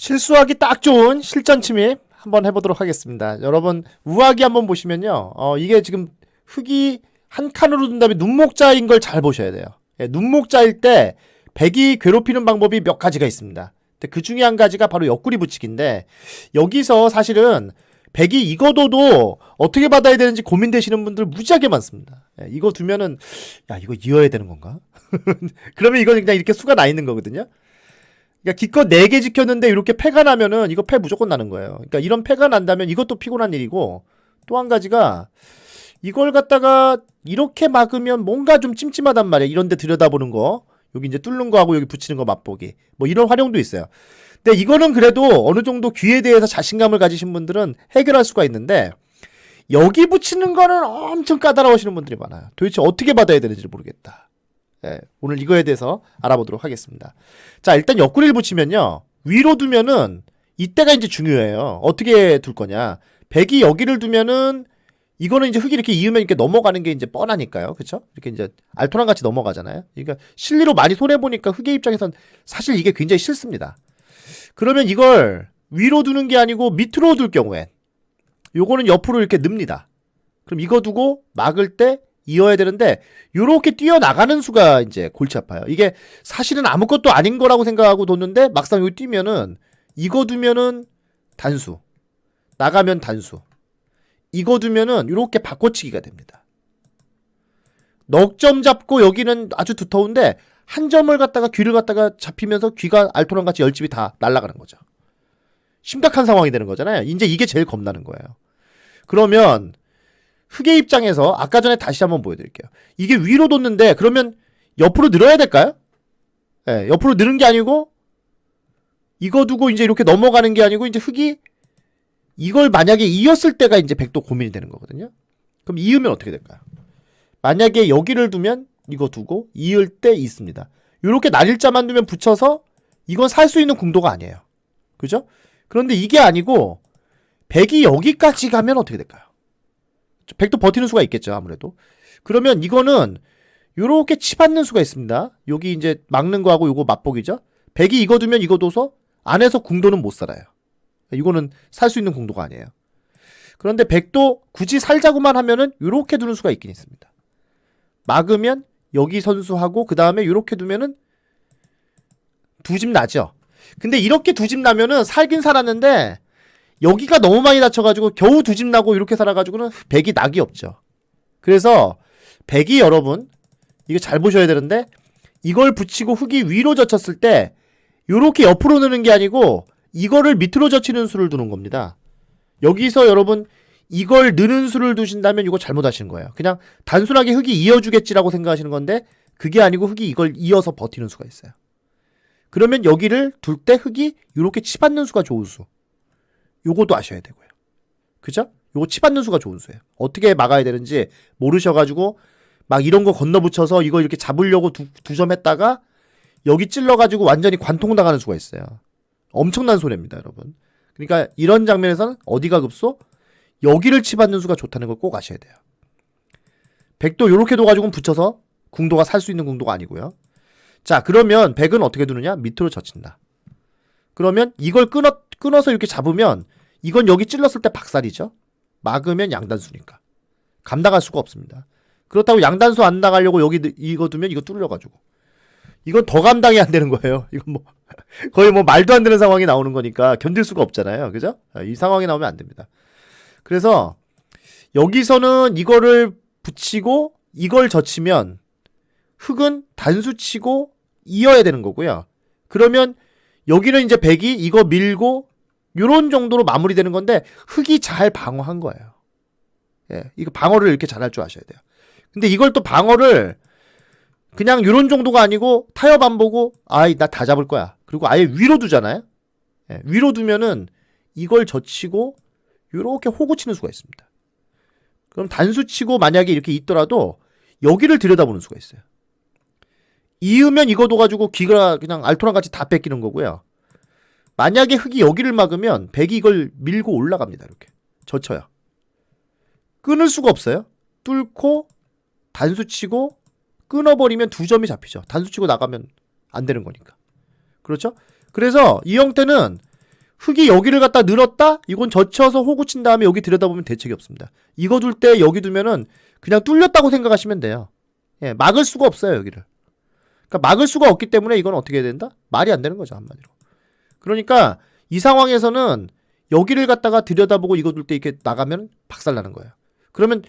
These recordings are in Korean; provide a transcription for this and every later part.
실수하기 딱 좋은 실전 침입 한번 해보도록 하겠습니다. 여러분 우하기 한번 보시면요. 어, 이게 지금 흙이 한 칸으로 둔 다음에 눈목자인 걸 잘 보셔야 돼요. 예, 눈목자일 때 백이 괴롭히는 방법이 몇 가지가 있습니다. 그 중에 한 가지가 바로 옆구리 붙이기인데 여기서 사실은 백이 이거도도 어떻게 받아야 되는지 고민되시는 분들 무지하게 많습니다. 예, 이거 두면은 야 이거 이어야 되는 건가? 그러면 이건 그냥 이렇게 수가 나 있는 거거든요. 그러니까 기껏 4개 지켰는데 이렇게 패가 나면은 이거 패 무조건 나는 거예요. 그러니까 이런 패가 난다면 이것도 피곤한 일이고 또 한 가지가 이걸 갖다가 이렇게 막으면 뭔가 좀 찜찜하단 말이야. 이런데 들여다보는 거. 여기 이제 뚫는 거하고 여기 붙이는 거 맛보기. 뭐 이런 활용도 있어요. 근데 이거는 그래도 어느 정도 귀에 대해서 자신감을 가지신 분들은 해결할 수가 있는데 여기 붙이는 거는 엄청 까다로우시는 분들이 많아요. 도대체 어떻게 받아야 되는지 모르겠다. 예, 오늘 이거에 대해서 알아보도록 하겠습니다. 자, 일단 옆구리 를 붙이면요. 위로 두면은 이때가 이제 중요해요. 어떻게 둘 거냐. 백이 여기를 두면은 이거는 이제 흙이 이렇게 이으면 이렇게 넘어가는 게 이제 뻔하니까요. 그쵸? 이렇게 이제 알토랑 같이 넘어가잖아요. 그러니까 실리로 많이 손해 보니까 흙의 입장에선 사실 이게 굉장히 싫습니다. 그러면 이걸 위로 두는 게 아니고 밑으로 둘 경우엔 요거는 옆으로 이렇게 늡니다. 그럼 이거 두고 막을 때 이어야 되는데 요렇게 뛰어나가는 수가 이제 골치 아파요. 이게 사실은 아무것도 아닌 거라고 생각하고 뒀는데 막상 여기 뛰면은 이거 두면은 단수 나가면 단수 이거 두면은 이렇게 바꿔치기가 됩니다. 넉 점 잡고 여기는 아주 두터운데 한 점을 갖다가 귀를 갖다가 잡히면서 귀가 알토랑 같이 열집이 다 날아가는 거죠. 심각한 상황이 되는 거잖아요. 이제 이게 제일 겁나는 거예요. 그러면 흑의 입장에서 아까 전에 다시 한번 보여드릴게요. 이게 위로 뒀는데 그러면 옆으로 늘어야 될까요? 예, 옆으로 느는 게 아니고 이거 두고 이제 이렇게 넘어가는 게 아니고 이제 흑이 이걸 만약에 이었을 때가 이제 백도 고민이 되는 거거든요. 그럼 이으면 어떻게 될까요? 만약에 여기를 두면 이거 두고 이을 때 있습니다. 이렇게 날일자만 두면 붙여서 이건 살 수 있는 궁도가 아니에요. 그죠? 그런데 이게 아니고 백이 여기까지 가면 어떻게 될까요? 백도 버티는 수가 있겠죠, 아무래도. 그러면 이거는 요렇게 치받는 수가 있습니다. 여기 이제 막는 거하고 요거 맛보기죠. 백이 이거 두면 이거 둬서 안에서 궁도는 못 살아요. 이거는 살 수 있는 궁도가 아니에요. 그런데 백도 굳이 살자고만 하면은 요렇게 두는 수가 있긴 있습니다. 막으면 여기 선수하고 그 다음에 요렇게 두면은 두 집 나죠. 근데 이렇게 두 집 나면은 살긴 살았는데 여기가 너무 많이 다쳐가지고 겨우 두 집 나고 이렇게 살아가지고는 백이 낙이 없죠. 그래서 백이 여러분 이거 잘 보셔야 되는데 이걸 붙이고 흙이 위로 젖혔을 때 요렇게 옆으로 느는 게 아니고 이거를 밑으로 젖히는 수를 두는 겁니다. 여기서 여러분 이걸 느는 수를 두신다면 이거 잘못하시는 거예요. 그냥 단순하게 흙이 이어주겠지라고 생각하시는 건데 그게 아니고 흙이 이걸 이어서 버티는 수가 있어요. 그러면 여기를 둘 때 흙이 이렇게 치받는 수가 좋은 수. 요것도 아셔야 되고요. 그죠? 요거 치받는 수가 좋은 수예요. 어떻게 막아야 되는지 모르셔가지고 막 이런 거 건너붙여서 이거 이렇게 잡으려고 두, 두 점 했다가 여기 찔러가지고 완전히 관통 나가는 수가 있어요. 엄청난 손해입니다, 여러분. 그러니까 이런 장면에서는 어디가 급소? 여기를 치받는 수가 좋다는 걸 꼭 아셔야 돼요. 백도 요렇게 둬가지고 붙여서 궁도가 살 수 있는 궁도가 아니고요. 자, 그러면 백은 어떻게 두느냐? 밑으로 젖힌다. 그러면 이걸 끊어, 끊어서 이렇게 잡으면 이건 여기 찔렀을 때 박살이죠. 막으면 양단수니까. 감당할 수가 없습니다. 그렇다고 양단수 안 나가려고 여기 이거 두면 이거 뚫려가지고. 이건 더 감당이 안 되는 거예요. 이건 뭐 거의 뭐 말도 안 되는 상황이 나오는 거니까 견딜 수가 없잖아요. 그죠? 이 상황이 나오면 안 됩니다. 그래서 여기서는 이거를 붙이고 이걸 젖히면 흙은 단수 치고 이어야 되는 거고요. 그러면 여기는 이제 백이 이거 밀고 요런 정도로 마무리되는 건데 흙이 잘 방어한 거예요. 예, 이거 방어를 이렇게 잘할 줄 아셔야 돼요. 근데 이걸 또 방어를 그냥 요런 정도가 아니고 타협 안 보고 아이 나 다 잡을 거야. 그리고 아예 위로 두잖아요. 예, 위로 두면은 이걸 젖히고 요렇게 호구 치는 수가 있습니다. 그럼 단수 치고 만약에 이렇게 있더라도 여기를 들여다보는 수가 있어요. 이으면 이거 둬가지고 귀가 그냥 알토랑 같이 다 뺏기는 거고요. 만약에 흙이 여기를 막으면 백이 이걸 밀고 올라갑니다. 이렇게 젖혀요. 끊을 수가 없어요. 뚫고 단수 치고 끊어버리면 두 점이 잡히죠. 단수 치고 나가면 안 되는 거니까. 그렇죠? 그래서 이 형태는 흙이 여기를 갖다 늘었다? 이건 젖혀서 호구 친 다음에 여기 들여다보면 대책이 없습니다. 이거 둘 때 여기 두면은 그냥 뚫렸다고 생각하시면 돼요. 예, 막을 수가 없어요, 여기를. 그러니까 막을 수가 없기 때문에 이건 어떻게 해야 된다? 말이 안 되는 거죠, 한마디로. 그러니까 이 상황에서는 여기를 갖다가 들여다보고 이거 둘 때 이렇게 나가면 박살나는 거예요. 그러면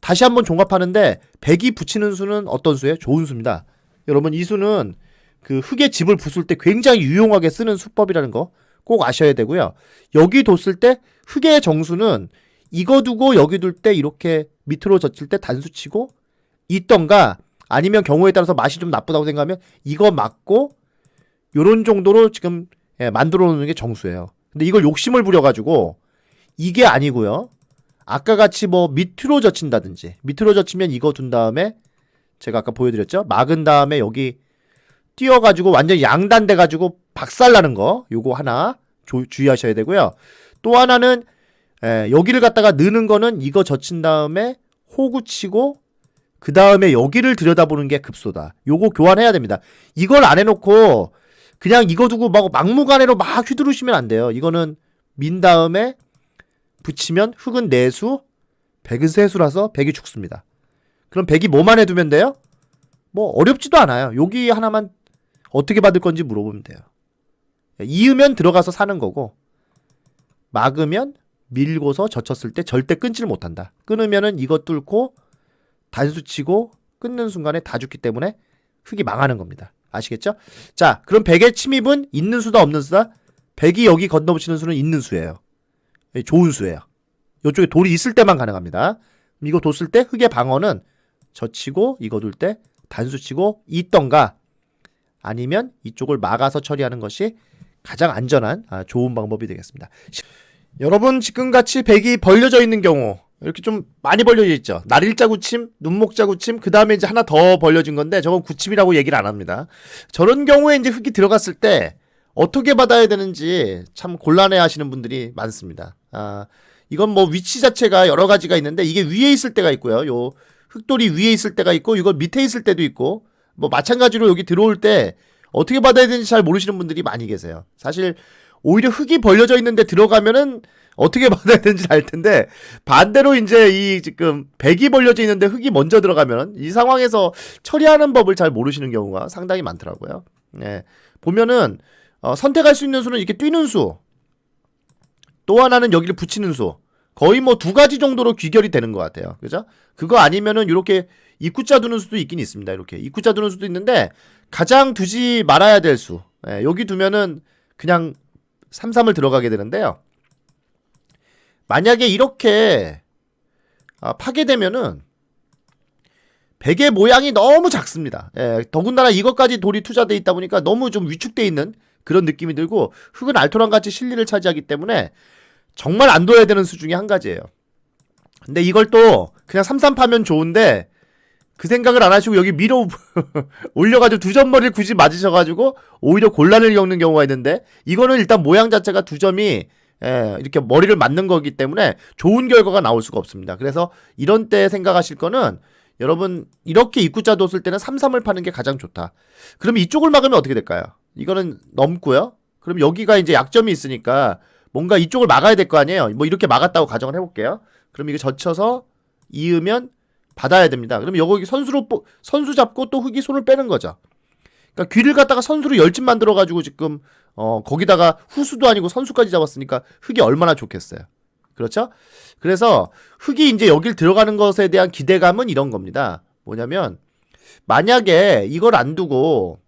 다시 한번 종합하는데 100이 붙이는 수는 어떤 수예요? 좋은 수입니다. 여러분 이 수는 그 흙에 집을 부술 때 굉장히 유용하게 쓰는 수법이라는 거 꼭 아셔야 되고요. 여기 뒀을 때 흙의 정수는 이거 두고 여기 둘 때 이렇게 밑으로 젖힐 때 단수 치고 있던가 아니면 경우에 따라서 맛이 좀 나쁘다고 생각하면 이거 맞고 요런 정도로 지금 예, 만들어 놓는 게 정수예요. 근데 이걸 욕심을 부려가지고 이게 아니고요. 아까 같이 뭐 밑으로 젖힌다든지 밑으로 젖히면 이거 둔 다음에 제가 아까 보여드렸죠. 막은 다음에 여기 띄어가지고 완전 양단돼가지고 박살나는 거 요거 하나 조- 주의하셔야 되고요. 또 하나는 예, 여기를 갖다가 느는 거는 이거 젖힌 다음에 호구 치고 그 다음에 여기를 들여다보는 게 급소다. 요거 교환해야 됩니다. 이걸 안 해놓고 그냥 이거 두고 막 막무가내로 막 휘두르시면 안 돼요. 이거는 민 다음에 붙이면 흙은 내수, 백은 세수라서 백이 죽습니다. 그럼 백이 뭐만 해두면 돼요? 뭐 어렵지도 않아요. 여기 하나만 어떻게 받을 건지 물어보면 돼요. 이으면 들어가서 사는 거고 막으면 밀고서 젖혔을 때 절대 끊지를 못한다. 끊으면은 이거 뚫고 단수 치고 끊는 순간에 다 죽기 때문에 흙이 망하는 겁니다. 아시겠죠? 자, 그럼 100의 침입은 있는 수다 없는 수다? 100이 여기 건너붙이는 수는 있는 수예요. 예, 좋은 수예요. 이쪽에 돌이 있을 때만 가능합니다. 이거 뒀을 때 흙의 방어는 젖히고 이거 둘 때 단수 치고 있던가 아니면 이쪽을 막아서 처리하는 것이 가장 안전한 아, 좋은 방법이 되겠습니다. 시- 여러분 지금 같이 백이 벌려져 있는 경우 이렇게 좀 많이 벌려져 있죠. 날일자 구침, 눈목자 구침, 그 다음에 이제 하나 더 벌려진 건데 저건 구침이라고 얘기를 안 합니다. 저런 경우에 이제 흙이 들어갔을 때 어떻게 받아야 되는지 참 곤란해 하시는 분들이 많습니다. 아, 이건 뭐 위치 자체가 여러 가지가 있는데 이게 위에 있을 때가 있고요. 요 흙돌이 위에 있을 때가 있고 이거 밑에 있을 때도 있고 뭐 마찬가지로 여기 들어올 때 어떻게 받아야 되는지 잘 모르시는 분들이 많이 계세요. 사실 오히려 흙이 벌려져 있는데 들어가면은 어떻게 받아야 되는지 알 텐데 반대로 이제 이 지금 백이 벌려져 있는데 흙이 먼저 들어가면 이 상황에서 처리하는 법을 잘 모르시는 경우가 상당히 많더라고요. 예. 보면은 어, 선택할 수 있는 수는 이렇게 뛰는 수, 또 하나는 여기를 붙이는 수. 거의 뭐 두 가지 정도로 귀결이 되는 것 같아요. 그죠? 그거 아니면은 이렇게 입구자 두는 수도 있긴 있습니다. 이렇게 입구자 두는 수도 있는데 가장 두지 말아야 될 수. 예, 여기 두면은 그냥 삼삼을 들어가게 되는데요. 만약에 이렇게 아, 파괴되면은 베개 모양이 너무 작습니다. 예, 더군다나 이것까지 돌이 투자돼 있다 보니까 너무 좀 위축돼 있는 그런 느낌이 들고 흙은 알토란 같이 실리를 차지하기 때문에 정말 안 둬야 되는 수 중에 한 가지예요. 근데 이걸 또 그냥 삼삼 파면 좋은데 그 생각을 안 하시고 여기 밀어 올려가지고 두 점머리를 굳이 맞으셔가지고 오히려 곤란을 겪는 경우가 있는데 이거는 일단 모양 자체가 두 점이 예, 이렇게 머리를 맞는 거기 때문에 좋은 결과가 나올 수가 없습니다. 그래서 이런 때 생각하실 거는 여러분 이렇게 입구자 뒀을 때는 삼삼을 파는 게 가장 좋다. 그럼 이쪽을 막으면 어떻게 될까요? 이거는 넘고요. 그럼 여기가 이제 약점이 있으니까 뭔가 이쪽을 막아야 될 거 아니에요. 뭐 이렇게 막았다고 가정을 해볼게요. 그럼 이게 젖혀서 이으면 받아야 됩니다. 그럼 여기 선수로 뽀- 선수 잡고 또 흙이 손을 빼는 거죠. 그러니까 귀를 갖다가 선수로 열집 만들어 가지고 지금 어 거기다가 후수도 아니고 선수까지 잡았으니까 흙이 얼마나 좋겠어요. 그렇죠? 그래서 흙이 이제 여길 들어가는 것에 대한 기대감은 이런 겁니다. 뭐냐면 만약에 이걸 안 두고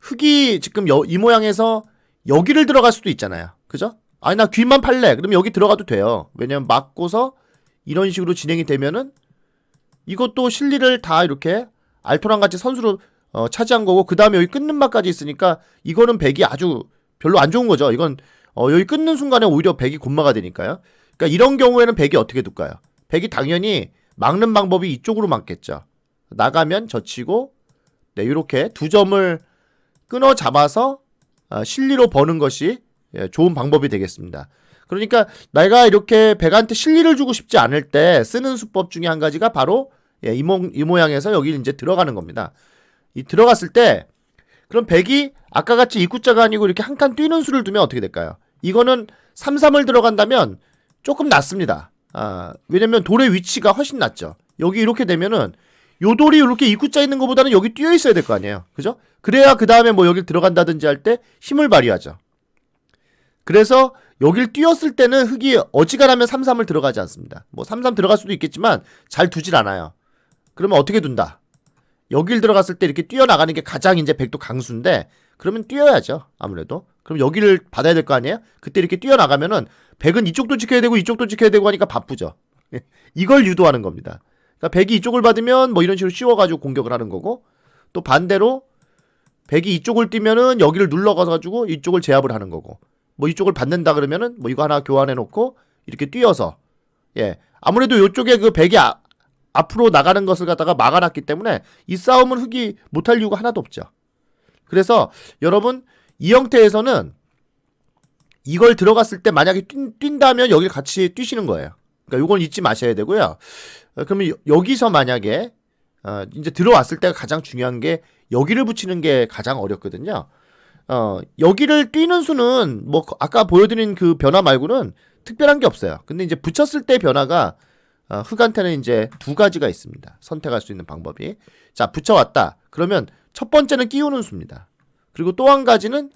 흙이 지금 여- 이 모양에서 여기를 들어갈 수도 있잖아요. 그죠? 아니 나 귀만 팔래. 그럼 여기 들어가도 돼요. 왜냐면 막고서 이런 식으로 진행이 되면은 이것도 실리를 다 이렇게 알토랑 같이 선수로 어, 차지한 거고 그 다음에 여기 끊는 맛까지 있으니까 이거는 백이 아주 별로 안 좋은 거죠. 이건 어, 여기 끊는 순간에 오히려 백이 곤마가 되니까요. 그러니까 이런 경우에는 백이 어떻게 둘까요? 백이 당연히 막는 방법이 이쪽으로 막겠죠. 나가면 젖히고 네 이렇게 두 점을 끊어 잡아서 어, 실리로 버는 것이 예, 좋은 방법이 되겠습니다. 그러니까 내가 이렇게 백한테 실리를 주고 싶지 않을 때 쓰는 수법 중에 한 가지가 바로 예, 이, 모, 이 모양에서 여기 이제 들어가는 겁니다. 이 들어갔을 때 그럼 백이 아까 같이 입구자가 아니고 이렇게 한 칸 뛰는 수를 두면 어떻게 될까요? 이거는 3, 3을 들어간다면 조금 낫습니다. 아, 왜냐면 돌의 위치가 훨씬 낫죠. 여기 이렇게 되면은 요 돌이 이렇게 입구자 있는 것보다는 여기 뛰어 있어야 될 거 아니에요. 그죠? 그래야 그 다음에 뭐 여길 들어간다든지 할 때 힘을 발휘하죠. 그래서 여길 뛰었을 때는 흙이 어지간하면 3, 3을 들어가지 않습니다. 뭐 3, 3 들어갈 수도 있겠지만 잘 두질 않아요. 그러면 어떻게 둔다? 여길 들어갔을 때 이렇게 뛰어나가는 게 가장 이제 백도 강수인데 그러면 뛰어야죠. 아무래도. 그럼 여기를 받아야 될 거 아니에요? 그때 이렇게 뛰어나가면은 백은 이쪽도 지켜야 되고 이쪽도 지켜야 되고 하니까 바쁘죠. 이걸 유도하는 겁니다. 그러니까 백이 이쪽을 받으면 뭐 이런 식으로 씌워가지고 공격을 하는 거고 또 반대로 백이 이쪽을 뛰면은 여기를 눌러가가지고 이쪽을 제압을 하는 거고 뭐 이쪽을 받는다 그러면은 뭐 이거 하나 교환해 놓고 이렇게 뛰어서 예 아무래도 이쪽에 그 백이 아, 앞으로 나가는 것을 갖다가 막아놨기 때문에 이 싸움은 흑이 못할 이유가 하나도 없죠. 그래서 여러분 이 형태에서는 이걸 들어갔을 때 만약에 뛴, 뛴다면 여기 같이 뛰시는 거예요. 그러니까 이건 잊지 마셔야 되고요. 어, 그러면 여- 여기서 만약에 어, 이제 들어왔을 때가 가장 중요한 게 여기를 붙이는 게 가장 어렵거든요. 어, 여기를 뛰는 수는 뭐 아까 보여드린 그 변화 말고는 특별한 게 없어요. 근데 이제 붙였을 때 변화가 어, 흑한테는 이제 두 가지가 있습니다. 선택할 수 있는 방법이. 자, 붙여왔다. 그러면 첫 번째는 끼우는 수입니다. 그리고 또 한 가지는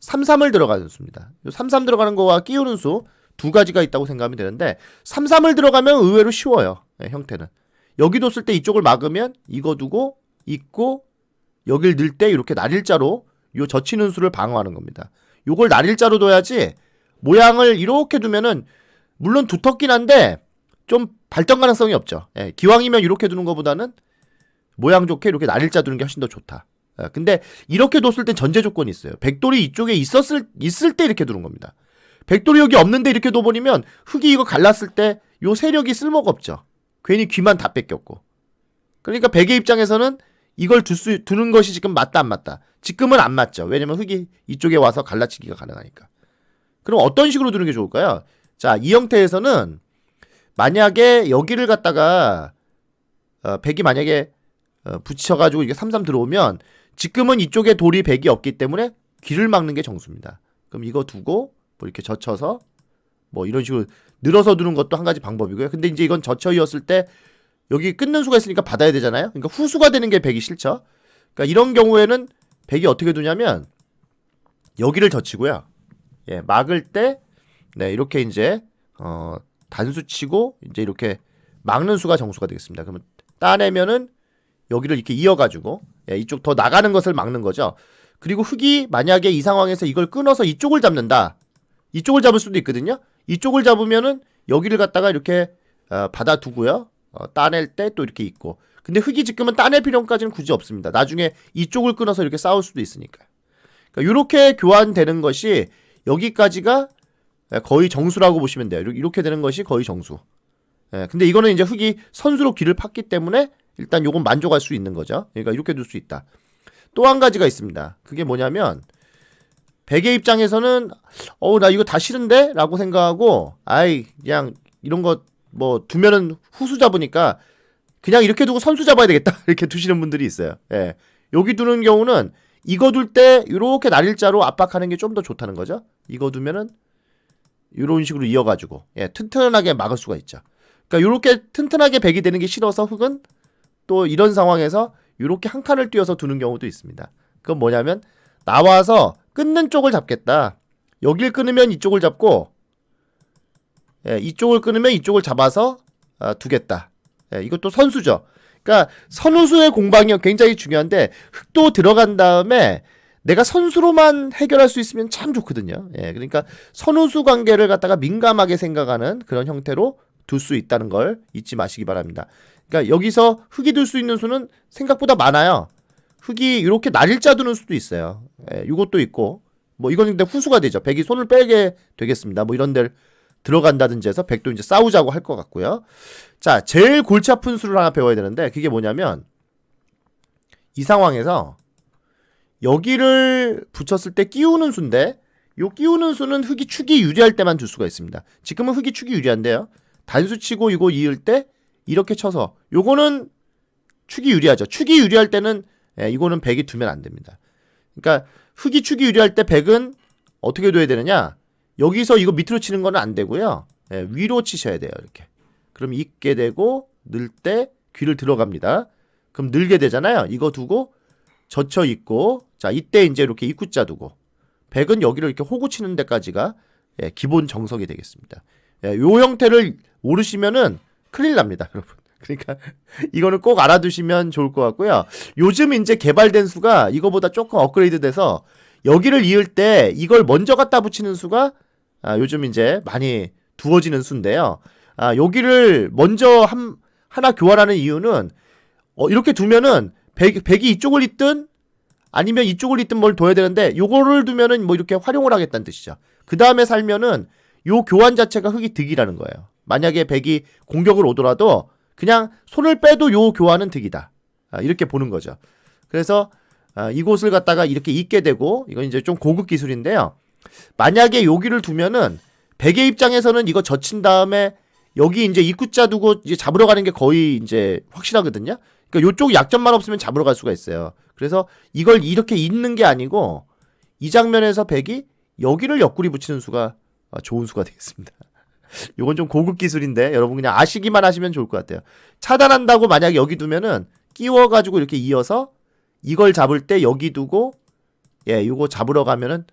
3, 3을 들어가는 수입니다. 3, 3 들어가는 거와 끼우는 수 두 가지가 있다고 생각하면 되는데 3, 3을 들어가면 의외로 쉬워요. 예, 형태는. 여기 뒀을 때 이쪽을 막으면 이거 두고 있고 여길 넣을 때 이렇게 날일자로 요 젖히는 수를 방어하는 겁니다. 요걸 날일자로 둬야지 모양을 이렇게 두면은 물론 두텁긴 한데 좀 발전 가능성이 없죠. 예, 기왕이면 이렇게 두는 것보다는 모양 좋게 이렇게 날일자 두는 게 훨씬 더 좋다. 예, 근데 이렇게 뒀을 땐 전제 조건이 있어요. 백돌이 이쪽에 있었을 있을 때 이렇게 두는 겁니다. 백돌이 여기 없는데 이렇게 둬버리면 흙이 이거 갈랐을 때 요 세력이 쓸모가 없죠. 괜히 귀만 다 뺏겼고. 그러니까 백의 입장에서는 이걸 두 수, 두는 것이 지금 맞다 안 맞다. 지금은 안 맞죠. 왜냐면 흙이 이쪽에 와서 갈라치기가 가능하니까. 그럼 어떤 식으로 두는 게 좋을까요? 자, 이 형태에서는 만약에 여기를 갖다가 어, 백이 만약에 어, 붙여가지고 이게 삼삼 들어오면 지금은 이쪽에 돌이 백이 없기 때문에 길을 막는 게 정수입니다. 그럼 이거 두고 뭐 이렇게 젖혀서 뭐 이런 식으로 늘어서 두는 것도 한 가지 방법이고요. 근데 이제 이건 젖혀이었을 때 여기 끊는 수가 있으니까 받아야 되잖아요. 그러니까 후수가 되는 게 백이 싫죠. 그러니까 이런 경우에는 백이 어떻게 두냐면 여기를 젖히고요. 예, 막을 때 네, 이렇게 이제 어 단수 치고 이제 이렇게 막는 수가 정수가 되겠습니다. 그러면 따내면은 여기를 이렇게 이어가지고 예, 이쪽 더 나가는 것을 막는 거죠. 그리고 흙이 만약에 이 상황에서 이걸 끊어서 이쪽을 잡는다. 이쪽을 잡을 수도 있거든요. 이쪽을 잡으면은 여기를 갖다가 이렇게 어, 받아두고요. 어, 따낼 때 또 이렇게 있고. 근데 흙이 지금은 따낼 필요까지는 굳이 없습니다. 나중에 이쪽을 끊어서 이렇게 싸울 수도 있으니까. 그러니까 이렇게 교환되는 것이 여기까지가 거의 정수라고 보시면 돼요. 이렇게 되는 것이 거의 정수. 예, 근데 이거는 이제 흙이 선수로 길을 팠기 때문에 일단 요건 만족할 수 있는 거죠. 그러니까 이렇게 둘 수 있다. 또 한 가지가 있습니다. 그게 뭐냐면 백의 입장에서는 어우 나 이거 다 싫은데? 라고 생각하고 아이 그냥 이런 거 뭐 두면은 후수 잡으니까 그냥 이렇게 두고 선수 잡아야 되겠다 이렇게 두시는 분들이 있어요. 예. 여기 두는 경우는 이거 둘 때 이렇게 날일자로 압박하는 게 좀 더 좋다는 거죠. 이거 두면은 이런 식으로 이어가지고 예, 튼튼하게 막을 수가 있죠. 그러니까 이렇게 튼튼하게 백이 되는 게 싫어서 흙은 또 이런 상황에서 이렇게 한 칸을 띄어서 두는 경우도 있습니다. 그건 뭐냐면 나와서 끊는 쪽을 잡겠다. 여길 끊으면 이쪽을 잡고 예, 이쪽을 끊으면 이쪽을 잡아서 아, 두겠다. 예, 이것도 선수죠. 그러니까 선우수의 공방이 굉장히 중요한데 흙도 들어간 다음에 내가 선수로만 해결할 수 있으면 참 좋거든요. 예, 그러니까 선우수 관계를 갖다가 민감하게 생각하는 그런 형태로 둘 수 있다는 걸 잊지 마시기 바랍니다. 그러니까 여기서 흙이 둘 수 있는 수는 생각보다 많아요. 흙이 이렇게 날일자 두는 수도 있어요. 예, 이것도 있고 뭐 이건 근데 후수가 되죠. 백이 손을 빼게 되겠습니다. 뭐 이런 데를 들어간다든지 해서 백도 이제 싸우자고 할 것 같고요. 자, 제일 골치 아픈 수를 하나 배워야 되는데 그게 뭐냐면 이 상황에서 여기를 붙였을 때 끼우는 수인데 요 끼우는 수는 흙이 축이 유리할 때만 둘 수가 있습니다. 지금은 흙이 축이 유리한데요. 단수 치고 이거 이을 때 이렇게 쳐서 요거는 축이 유리하죠. 축이 유리할 때는 예, 이거는 백이 두면 안 됩니다. 그러니까 흑이 축이 유리할 때 백은 어떻게 둬야 되느냐? 여기서 이거 밑으로 치는 거는 안 되고요. 예, 위로 치셔야 돼요. 이렇게. 그럼 있게 되고 늘 때 귀를 들어갑니다. 그럼 늘게 되잖아요. 이거 두고 젖혀 있고 자 이때 이제 이렇게 입구자 두고 백은 여기를 이렇게 호구 치는 데까지가 예, 기본 정석이 되겠습니다. 예, 요 형태를 모르시면은 큰일 납니다, 여러분. 그러니까 이거는 꼭 알아두시면 좋을 것 같고요. 요즘 이제 개발된 수가 이거보다 조금 업그레이드 돼서 여기를 이을 때 이걸 먼저 갖다 붙이는 수가 아, 요즘 이제 많이 두어지는 수인데요. 아, 여기를 먼저 한, 하나 교환하는 이유는 어, 이렇게 두면은 백, 백이 이쪽을 잇든 아니면 이쪽을 잇든 뭘 둬야 되는데 요거를 두면은 뭐 이렇게 활용을 하겠다는 뜻이죠. 그 다음에 살면은 요 교환 자체가 흑이 득이라는 거예요. 만약에 백이 공격을 오더라도 그냥 손을 빼도 요 교환은 득이다. 아, 이렇게 보는 거죠. 그래서 아, 이곳을 갖다가 이렇게 잇게 되고 이건 이제 좀 고급 기술인데요. 만약에 여기를 두면은 백의 입장에서는 이거 젖힌 다음에 여기 이제 입구자 두고 이제 잡으러 가는 게 거의 이제 확실하거든요. 그러니까 요쪽 약점만 없으면 잡으러 갈 수가 있어요. 그래서 이걸 이렇게 잇는 게 아니고 이 장면에서 백이 여기를 옆구리 붙이는 수가 아, 좋은 수가 되겠습니다. 요건 좀 고급 기술인데 여러분 그냥 아시기만 하시면 좋을 것 같아요. 차단한다고 만약에 여기 두면은 끼워 가지고 이렇게 이어서 이걸 잡을 때 여기 두고 예 요거 잡으러 가면은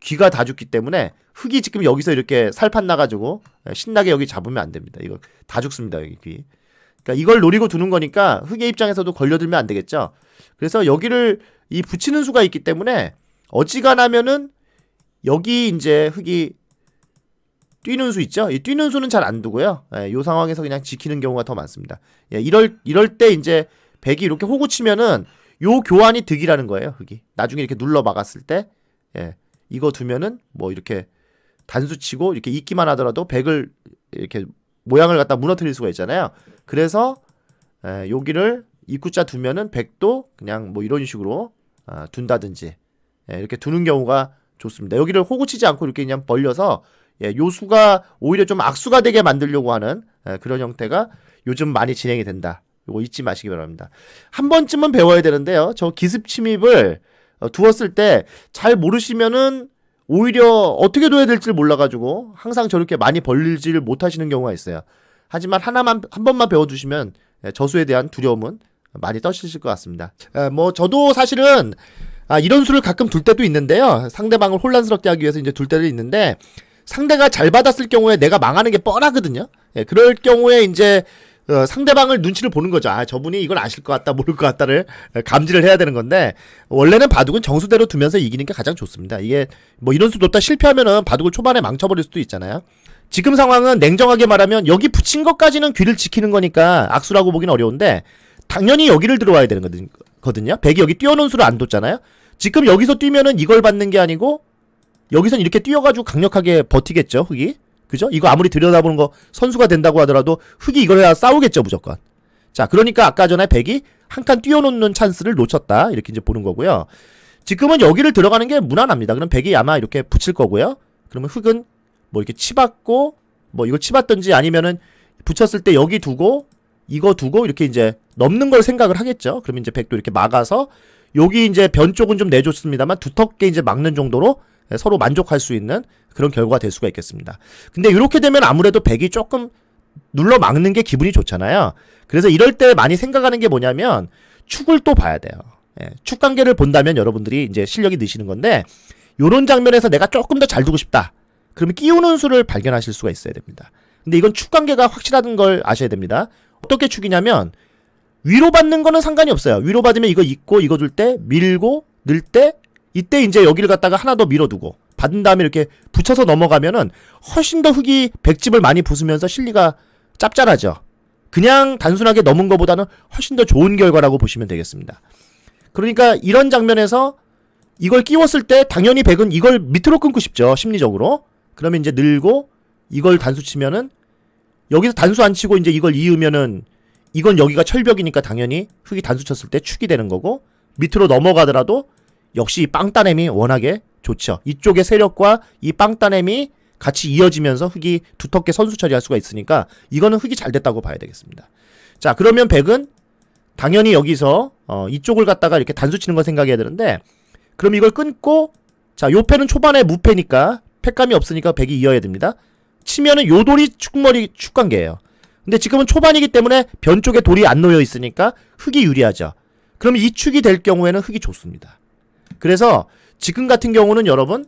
귀가 다 죽기 때문에 흙이 지금 여기서 이렇게 살판 나가지고 예, 신나게 여기 잡으면 안 됩니다. 이거 다 죽습니다 여기 귀. 그러니까 이걸 노리고 두는 거니까 흙의 입장에서도 걸려들면 안 되겠죠. 그래서 여기를 이 붙이는 수가 있기 때문에 어지간하면은 여기 이제 흙이 뛰는 수 있죠. 이 뛰는 수는 잘 안 두고요. 예, 요 상황에서 그냥 지키는 경우가 더 많습니다. 예, 이럴 이럴 때 이제 백이 이렇게 호구 치면은 요 교환이 득이라는 거예요. 흙이 나중에 이렇게 눌러 막았을 때 예, 이거 두면은 뭐 이렇게 단수 치고 이렇게 있기만 하더라도 백을 이렇게 모양을 갖다 무너뜨릴 수가 있잖아요. 그래서 예, 여기를 입구자 두면은 백도 그냥 뭐 이런 식으로 아, 둔다든지 예, 이렇게 두는 경우가 좋습니다. 여기를 호구 치지 않고 이렇게 그냥 벌려서 예, 요 수가 오히려 좀 악수가 되게 만들려고 하는 예, 그런 형태가 요즘 많이 진행이 된다. 요거 잊지 마시기 바랍니다. 한 번쯤은 배워야 되는데요. 저 기습 침입을 어, 두었을 때 잘 모르시면은 오히려 어떻게 둬야 될지 몰라가지고 항상 저렇게 많이 벌리지를 못하시는 경우가 있어요. 하지만 하나만 한 번만 배워두시면 예, 저수에 대한 두려움은 많이 떠시실 것 같습니다. 에, 뭐 저도 사실은 아, 이런 수를 가끔 둘 때도 있는데요. 상대방을 혼란스럽게 하기 위해서 이제 둘 때도 있는데 상대가 잘 받았을 경우에 내가 망하는 게 뻔하거든요. 예, 그럴 경우에 이제 어, 상대방을 눈치를 보는 거죠. 아, 저분이 이걸 아실 것 같다, 모를 것 같다를 감지를 해야 되는 건데, 원래는 바둑은 정수대로 두면서 이기는 게 가장 좋습니다. 이게, 뭐 이런 수도 없다 실패하면은 바둑을 초반에 망쳐버릴 수도 있잖아요. 지금 상황은 냉정하게 말하면 여기 붙인 것까지는 귀를 지키는 거니까 악수라고 보기는 어려운데, 당연히 여기를 들어와야 되는 거든- 거든요. 백이 여기 뛰어놓은 수를 안 뒀잖아요. 지금 여기서 뛰면은 이걸 받는 게 아니고, 여기선 이렇게 뛰어가지고 강력하게 버티겠죠, 흑이. 그죠? 이거 아무리 들여다보는 거 선수가 된다고 하더라도 흑이 이걸 해야 싸우겠죠, 무조건. 자, 그러니까 아까 전에 백이 한 칸 뛰어놓는 찬스를 놓쳤다. 이렇게 이제 보는 거고요. 지금은 여기를 들어가는 게 무난합니다. 그럼 백이 아마 이렇게 붙일 거고요. 그러면 흑은 뭐 이렇게 치받고 뭐 이거 치받든지 아니면은 붙였을 때 여기 두고 이거 두고 이렇게 이제 넘는 걸 생각을 하겠죠. 그러면 이제 백도 이렇게 막아서 여기 이제 변 쪽은 좀 내줬습니다만 두텁게 이제 막는 정도로 서로 만족할 수 있는 그런 결과가 될 수가 있겠습니다. 근데 이렇게 되면 아무래도 백이 조금 눌러 막는 게 기분이 좋잖아요. 그래서 이럴 때 많이 생각하는 게 뭐냐면 축을 또 봐야 돼요. 예, 축 관계를 본다면 여러분들이 이제 실력이 느시는 건데 요런 장면에서 내가 조금 더 잘 두고 싶다. 그러면 끼우는 수를 발견하실 수가 있어야 됩니다. 근데 이건 축 관계가 확실하다는 걸 아셔야 됩니다. 어떻게 축이냐면 위로 받는 거는 상관이 없어요. 위로 받으면 이거 있고 이거 둘때 밀고 늘 때 이때 이제 여기를 갖다가 하나 더 밀어두고 받은 다음에 이렇게 붙여서 넘어가면은 훨씬 더 흙이 백집을 많이 부수면서 실리가 짭짤하죠. 그냥 단순하게 넘은 것보다는 훨씬 더 좋은 결과라고 보시면 되겠습니다. 그러니까 이런 장면에서 이걸 끼웠을 때 당연히 백은 이걸 밑으로 끊고 싶죠. 심리적으로. 그러면 이제 늘고 이걸 단수 치면은 여기서 단수 안 치고 이제 이걸 이으면은 이건 여기가 철벽이니까 당연히 흙이 단수 쳤을 때 축이 되는 거고 밑으로 넘어가더라도 역시 이 빵따냄이 워낙에 좋죠. 이쪽의 세력과 이 빵따냄이 같이 이어지면서 흙이 두텁게 선수 처리할 수가 있으니까 이거는 흙이 잘 됐다고 봐야 되겠습니다. 자, 그러면 백은 당연히 여기서 어, 이쪽을 갖다가 이렇게 단수 치는 걸 생각해야 되는데 그럼 이걸 끊고 자, 요 패는 초반에 무패니까 패감이 없으니까 백이 이어야 됩니다. 치면은 요 돌이 축머리 축관계예요. 근데 지금은 초반이기 때문에 변 쪽에 돌이 안 놓여 있으니까 흙이 유리하죠. 그러면 이 축이 될 경우에는 흙이 좋습니다. 그래서 지금 같은 경우는 여러분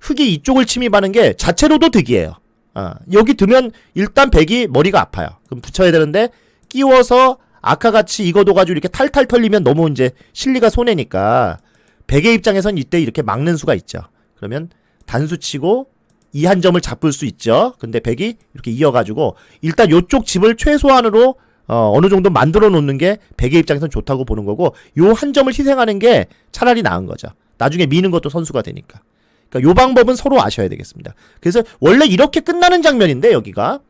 흙이 이쪽을 침입하는 게 자체로도 득이에요. 아, 여기 두면 일단 백이 머리가 아파요. 그럼 붙여야 되는데 끼워서 아까같이 이거 둬가지고 이렇게 탈탈 털리면 너무 이제 실리가 손해니까 백의 입장에선 이때 이렇게 막는 수가 있죠. 그러면 단수 치고 이 한 점을 잡을 수 있죠. 근데 백이 이렇게 이어가지고 일단 요쪽 집을 최소한으로 어, 어느 정도 만들어 놓는 게 백의 입장에선 좋다고 보는 거고 요 한 점을 희생하는 게 차라리 나은 거죠. 나중에 미는 것도 선수가 되니까. 그러니까 요 방법은 서로 아셔야 되겠습니다. 그래서 원래 이렇게 끝나는 장면인데 여기가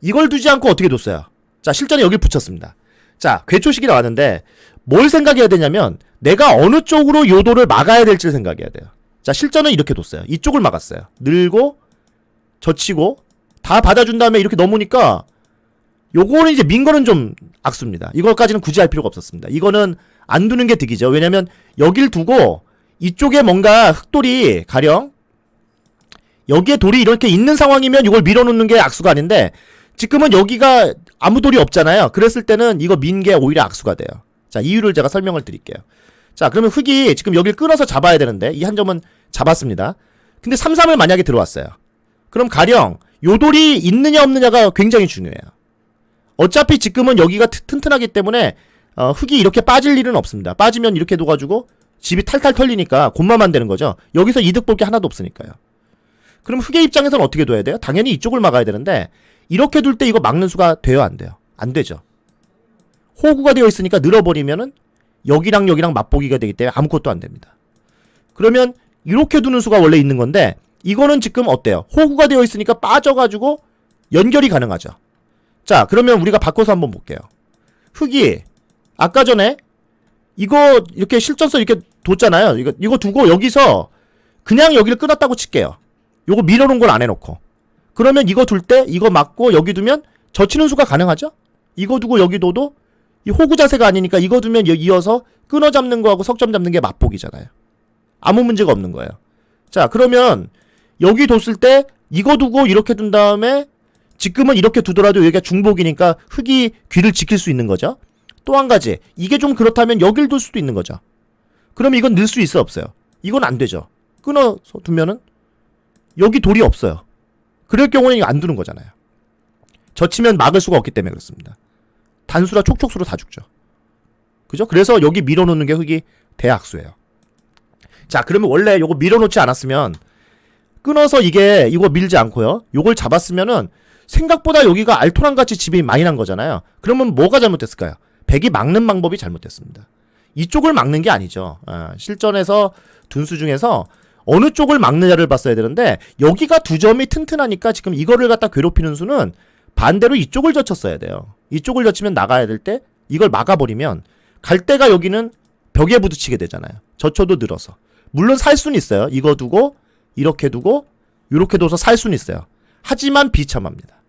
이걸 두지 않고 어떻게 뒀어요? 자 실전에 여길 붙였습니다. 자 괴초식이 나왔는데 뭘 생각해야 되냐면 내가 어느 쪽으로 요도를 막아야 될지를 생각해야 돼요. 자 실전은 이렇게 뒀어요. 이쪽을 막았어요. 늘고 젖히고 다 받아준 다음에 이렇게 넘으니까 요거는 이제 민 거는 좀 악수입니다. 이거까지는 굳이 할 필요가 없었습니다. 이거는 안 두는 게 득이죠. 왜냐면 여길 두고 이쪽에 뭔가 흑돌이 가령 여기에 돌이 이렇게 있는 상황이면 이걸 밀어놓는 게 악수가 아닌데 지금은 여기가 아무 돌이 없잖아요. 그랬을 때는 이거 민 게 오히려 악수가 돼요. 자 이유를 제가 설명을 드릴게요. 자 그러면 흑이 지금 여길 끊어서 잡아야 되는데 이 한 점은 잡았습니다. 근데 3, 3을 만약에 들어왔어요. 그럼 가령 요 돌이 있느냐 없느냐가 굉장히 중요해요. 어차피 지금은 여기가 트- 튼튼하기 때문에 어, 흙이 이렇게 빠질 일은 없습니다. 빠지면 이렇게 둬가지고 집이 탈탈 털리니까 곤마만 되는 거죠. 여기서 이득 볼 게 하나도 없으니까요. 그럼 흙의 입장에서는 어떻게 둬야 돼요? 당연히 이쪽을 막아야 되는데 이렇게 둘 때 이거 막는 수가 돼요 안 돼요? 안 되죠. 호구가 되어 있으니까 늘어버리면은 여기랑 여기랑 맞보기가 되기 때문에 아무것도 안 됩니다. 그러면 이렇게 두는 수가 원래 있는 건데 이거는 지금 어때요? 호구가 되어 있으니까 빠져가지고 연결이 가능하죠. 자, 그러면 우리가 바꿔서 한번 볼게요. 흙이 아까 전에 이거 이렇게 실전서 이렇게 뒀잖아요. 이거 이거 두고 여기서 그냥 여기를 끊었다고 칠게요. 요거 밀어놓은 걸 안 해놓고. 그러면 이거 둘 때 이거 맞고 여기 두면 젖히는 수가 가능하죠? 이거 두고 여기 둬도 이 호구 자세가 아니니까 이거 두면 여- 이어서 끊어 잡는 거하고 석점 잡는 게 맞복이잖아요. 아무 문제가 없는 거예요. 자, 그러면 여기 뒀을 때 이거 두고 이렇게 둔 다음에 지금은 이렇게 두더라도 여기가 중복이니까 흙이 귀를 지킬 수 있는 거죠. 또 한 가지 이게 좀 그렇다면 여길 둘 수도 있는 거죠. 그럼 이건 늘 수 있어 없어요? 이건 안 되죠. 끊어서 두면은 여기 돌이 없어요. 그럴 경우는 이거 안 두는 거잖아요. 젖히면 막을 수가 없기 때문에 그렇습니다. 단수라 촉촉수로 다 죽죠. 그죠? 그래서 여기 밀어놓는 게 흙이 대학수예요. 자, 그러면 원래 요거 밀어놓지 않았으면 끊어서 이게 이거 밀지 않고요. 요걸 잡았으면은 생각보다 여기가 알토란 같이 집이 많이 난 거잖아요. 그러면 뭐가 잘못됐을까요? 백이 막는 방법이 잘못됐습니다. 이쪽을 막는 게 아니죠. 아, 실전에서 둔수 중에서 어느 쪽을 막느냐를 봤어야 되는데 여기가 두 점이 튼튼하니까 지금 이거를 갖다 괴롭히는 수는 반대로 이쪽을 젖혔어야 돼요. 이쪽을 젖히면 나가야 될 때 이걸 막아버리면 갈 때가 여기는 벽에 부딪히게 되잖아요. 젖혀도 늘어서. 물론 살 수는 있어요. 이거 두고 이렇게 두고 이렇게 둬서 살 수는 있어요. 하지만 비참합니다.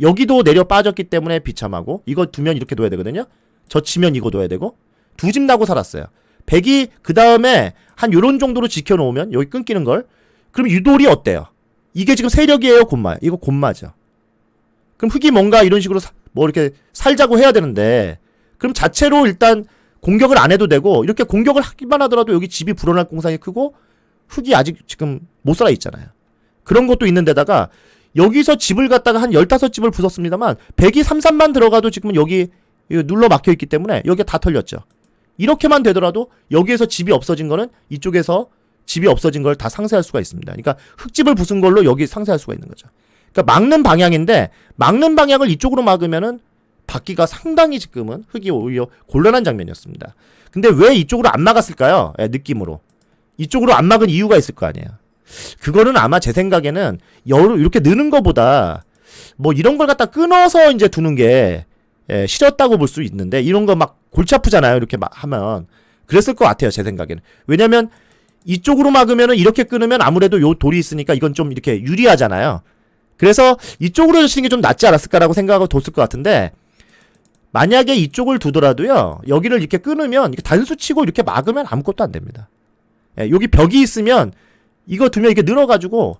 여기도 내려 빠졌기 때문에 비참하고 이거 두 면 이렇게 둬야 되거든요. 젖히면 이거 둬야 되고 두 집 나고 살았어요. 백이 그 다음에 한 요런 정도로 지켜놓으면 여기 끊기는 걸 그럼 유돌이 어때요? 이게 지금 세력이에요, 곤마요? 이거 곤마죠. 그럼 흙이 뭔가 이런 식으로 사- 뭐 이렇게 살자고 해야 되는데 그럼 자체로 일단 공격을 안 해도 되고 이렇게 공격을 하기만 하더라도 여기 집이 불어날 공상이 크고 흙이 아직 지금 못 살아 있잖아요. 그런 것도 있는데다가 여기서 집을 갖다가 한 15집을 부쉈습니다만 100이 3, 3만 들어가도 지금은 여기 눌러 막혀 있기 때문에 여기가 다 털렸죠. 이렇게만 되더라도 여기에서 집이 없어진 거는 이쪽에서 집이 없어진 걸 다 상쇄할 수가 있습니다. 그러니까 흙집을 부순 걸로 여기 상쇄할 수가 있는 거죠. 그러니까 막는 방향인데 막는 방향을 이쪽으로 막으면은 받기가 상당히 지금은 흙이 오히려 곤란한 장면이었습니다. 근데 왜 이쪽으로 안 막았을까요? 예, 느낌으로. 이쪽으로 안 막은 이유가 있을 거 아니에요. 그거는 아마 제 생각에는 여러 이렇게 느는 거보다 뭐 이런 걸 갖다 끊어서 이제 두는 게 예, 싫었다고 볼 수 있는데 이런 거 막 골치 아프잖아요. 이렇게 막 하면 그랬을 것 같아요. 제 생각에는. 왜냐면 이쪽으로 막으면은 이렇게 끊으면 아무래도 요 돌이 있으니까 이건 좀 이렇게 유리하잖아요. 그래서 이쪽으로 주시는 게 좀 낫지 않았을까라고 생각하고 뒀을 것 같은데 만약에 이쪽을 두더라도요 여기를 이렇게 끊으면 이렇게 단수 치고 이렇게 막으면 아무것도 안 됩니다. 예, 여기 벽이 있으면 이거 두면 이게 늘어가지고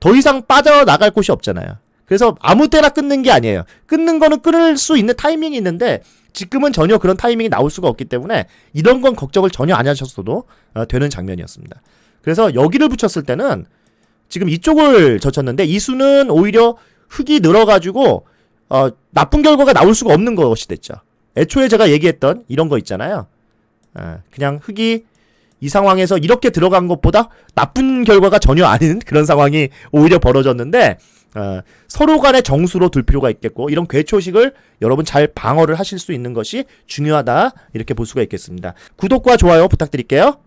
더 이상 빠져나갈 곳이 없잖아요. 그래서 아무 때나 끊는 게 아니에요. 끊는 거는 끊을 수 있는 타이밍이 있는데 지금은 전혀 그런 타이밍이 나올 수가 없기 때문에 이런 건 걱정을 전혀 안 하셨어도 어, 되는 장면이었습니다. 그래서 여기를 붙였을 때는 지금 이쪽을 젖혔는데 이 수는 오히려 흙이 늘어가지고 어, 나쁜 결과가 나올 수가 없는 것이 됐죠. 애초에 제가 얘기했던 이런 거 있잖아요. 어, 그냥 흙이 이 상황에서 이렇게 들어간 것보다 나쁜 결과가 전혀 아닌 그런 상황이 오히려 벌어졌는데 어, 서로 간의 정수로 둘 필요가 있겠고 이런 괴초식을 여러분 잘 방어를 하실 수 있는 것이 중요하다 이렇게 볼 수가 있겠습니다. 구독과 좋아요 부탁드릴게요.